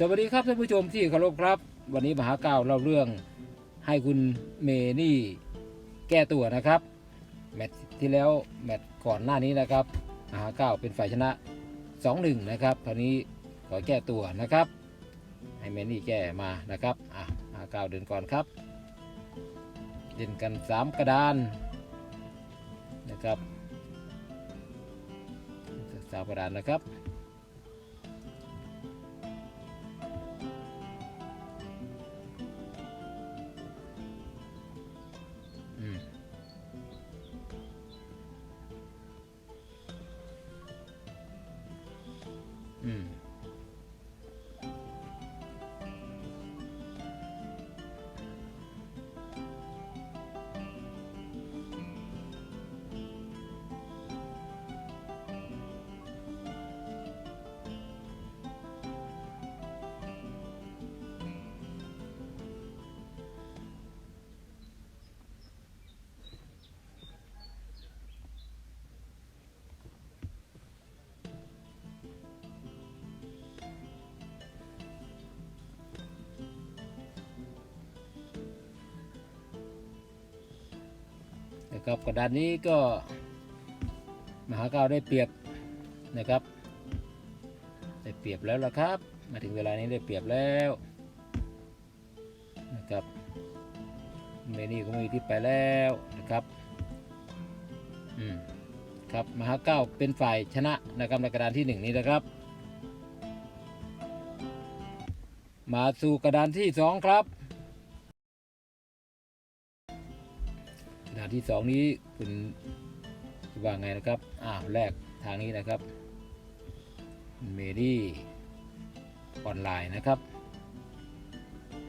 สวัสดีครับท่านผู้ชมที่เคารพครับ วันนี้มหาก้าวเล่าเรื่องให้คุณเมนี่แก้ตัวนะครับแมตช์ที่แล้วแมตช์ก่อนหน้านี้นะครับมหาก้าวเป็นฝ่ายชนะ 2-1 นะครับคราวนี้ขอแก้ตัวนะครับ ให้เมนี่แก้มานะครับอะมหาก้าวเดินก่อนครับเล่นกัน 3 กระดานนะครับสามกระดานนะครับ อืม นะครับกระดานนี้ก็มหาเก้าได้เปรียบนะครับ ได้เปรียบแล้วละครับ มาถึงเวลานี้ได้เปรียบแล้วนะครับเมนี่ก็ไม่มีที่ไปแล้วนะครับอืมครับมหาเก้าเป็นฝ่ายชนะนะครับในกระดานที่หนึ่งนี้นะครับ มาสู่กระดานที่สองครับ นที่สองนี้คุณว่าไงนะครับอ้าวแรกทางนี้นะครับเมดี้ออนไลน์นะครับ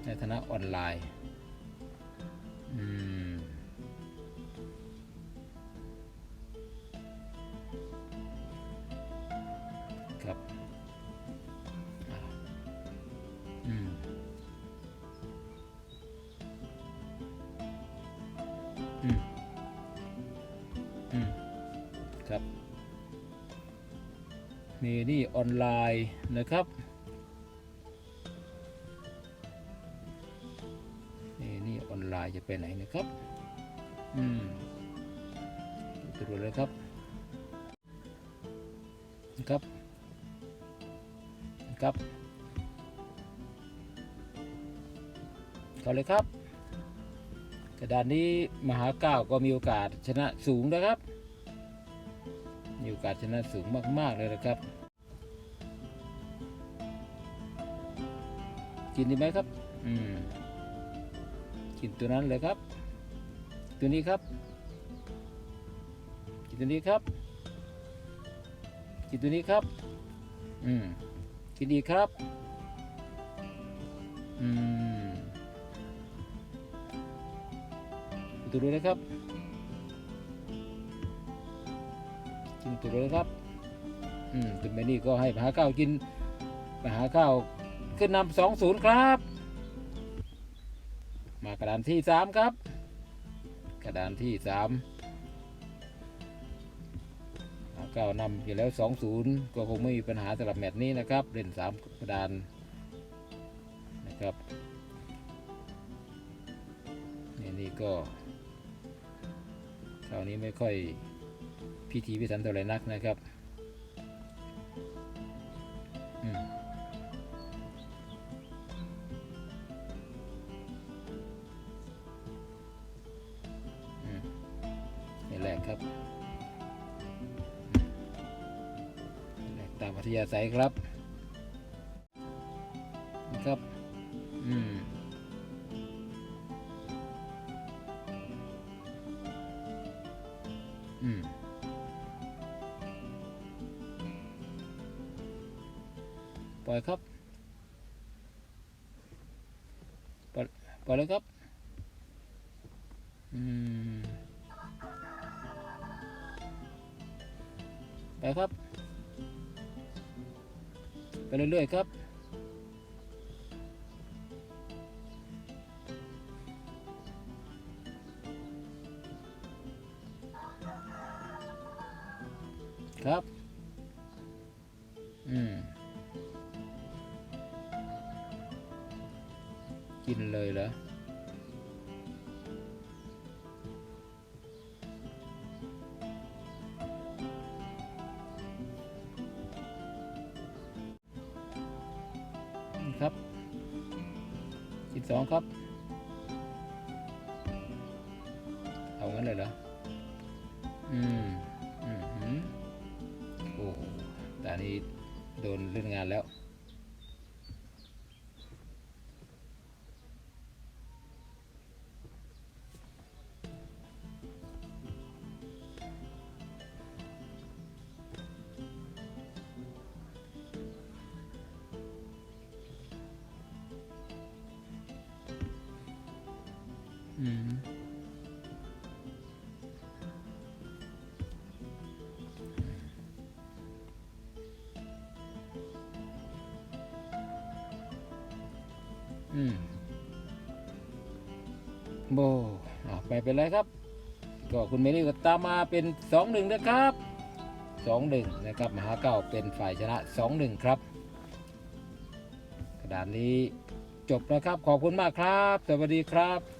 ในฐานะออนไลน์อืม ครับเมนี่ออนไลน์นะครับเมนี่ออนไลน์จะไปไหนนะครับ อืมดูตัวเลยครับครับครับเขาเลยครับ กระดานนี้มหาเก้าก็มีโอกาสชนะสูงนะครับ มีโอกาสชนะสูงมาก ๆ เลยนะครับ กินดีไหมครับ อืม กินตัวนั้นเลยครับ ตัวนี้ครับ กินตัวนี้ครับ กินตัวนี้ครับ อืม กินดีครับ อืม ตัวดูเลยครับกินตัวเลยครับ อืมคุณแม่นี่ก็ให้มหาเก้าวกินมหาเก้าวขึ้นนำสองศูนย์ครับ มากระดานที่สามครับ กระดานที่สามมหาเก้าวนำอยู่แล้วสองศูนย์ก็คงไม่มีปัญหาสำหรับแมตช์นี้นะครับ เล่นสามกระดานนะครับนี่นี่ก็ คราวนี้ไม่ค่อยพิธีพิถันเท่าไหรนักนะครับอืมอืมนี่แหละครับนี่แหละตามพัทยาศัยครับนะครับ อืม อืมปล่อยครับ ปล่อยปล่อยเลยครับ อืม ไปครับ ไปเรื่อยๆครับ ครับ อืม กินเลยเหรอครับสิบสองครับ เอางั้นเลยเหรอ อืม อืม อ้โหตอนนี้โดนเล่นงานแล้ว อืม อืมโบไปเป็นไรครับ ก็คุณเมลี่ก็ตามมาเป็นสองหนึ่งนะครับสองหนึ่งนะครับมหาเก้าเป็นฝ่ายชนะสองหนึ่งครับ กระดานนี้จบนะครับขอบคุณมากครับ สวัสดีครับ